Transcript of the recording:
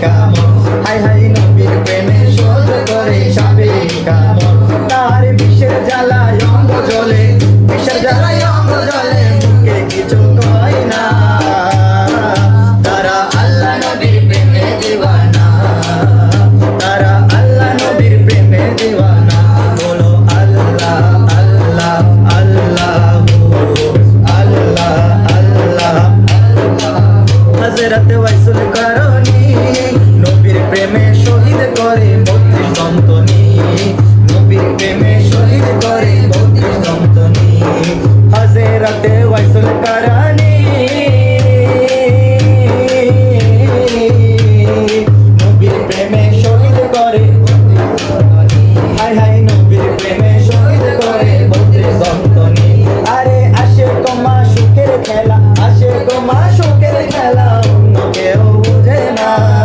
Come রাতে ওয়াইসুল কারণী। নবীর প্রেমে শহীদ করে বত্রিশ সন্তনী নবীর প্রেমে শহীদ করে বত্রিশ সন্তনী হাজে রাতে ওয়াইসুল কারণী। খেলা অন্য কেউ বোঝে না।